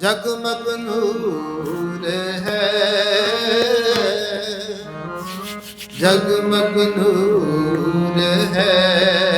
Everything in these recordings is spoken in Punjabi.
ਜਗ ਮਗਨੂਰ ਹੈ। ਜਗ ਮਗਨੂਰ ਹੈ।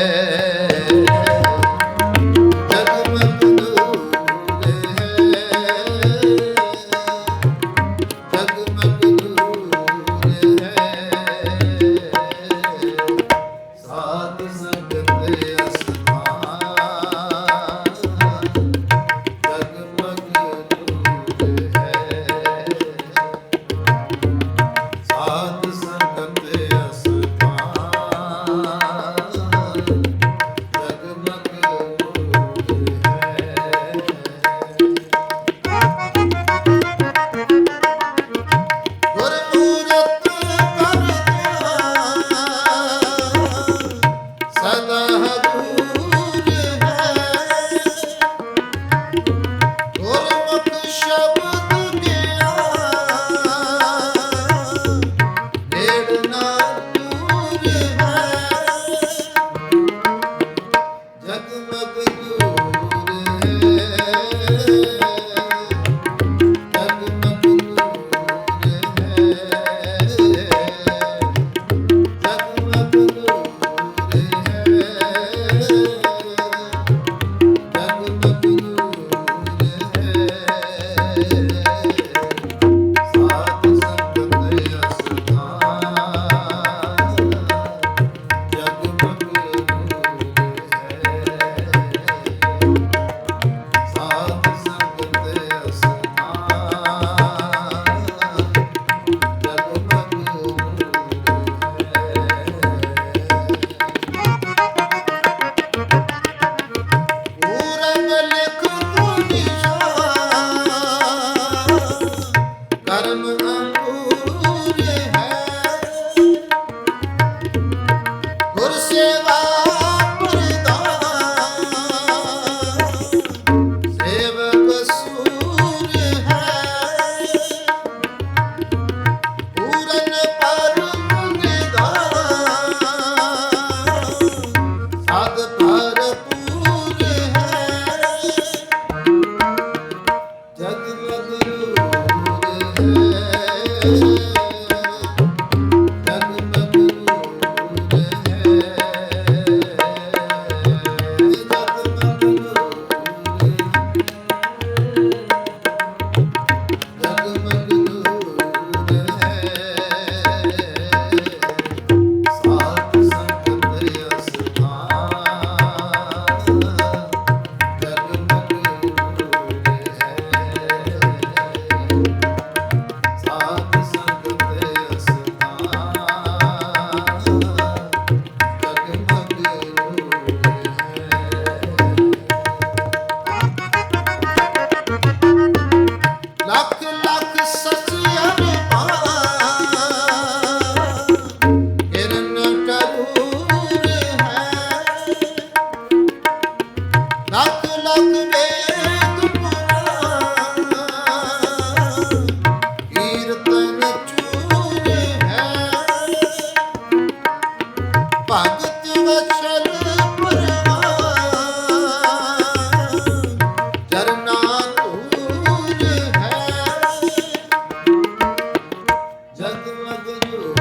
Senhor.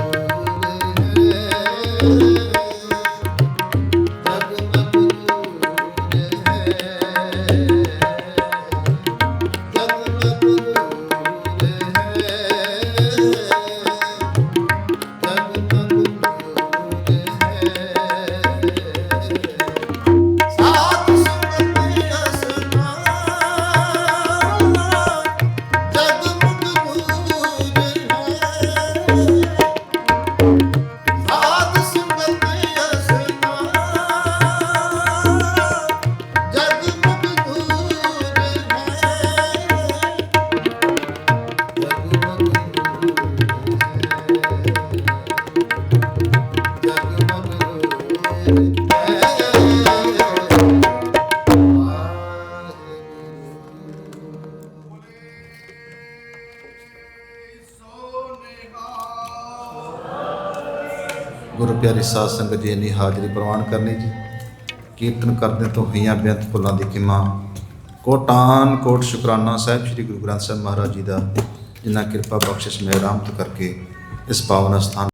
ਗੁਰੂ ਪਿਆਰੀ ਸਾਧ ਸੰਗਤ ਜੀ ਦੀ ਹਾਜ਼ਰੀ ਪ੍ਰਵਾਨ ਕਰਨੀ ਜੀ। ਕੀਰਤਨ ਕਰਦੇ ਤੋਂ ਹੋਈਆਂ ਬੇਅੰਤ ਫੁੱਲਾਂ ਦੀ ਕਿਮਾ ਕੋਟਾਨ ਕੋਟ ਸ਼ੁਕਰਾਨਾ ਸਾਹਿਬ ਸ੍ਰੀ ਗੁਰੂ ਗ੍ਰੰਥ ਸਾਹਿਬ ਮਹਾਰਾਜ ਜੀ ਦਾ ਜਿਨ੍ਹਾਂ ਕਿਰਪਾ ਬਖਸ਼ਿਸ਼ ਮਿਹਰ ਰਹਿਮਤ ਕਰਕੇ ਇਸ ਪਾਵਨ ਸਥਾਨ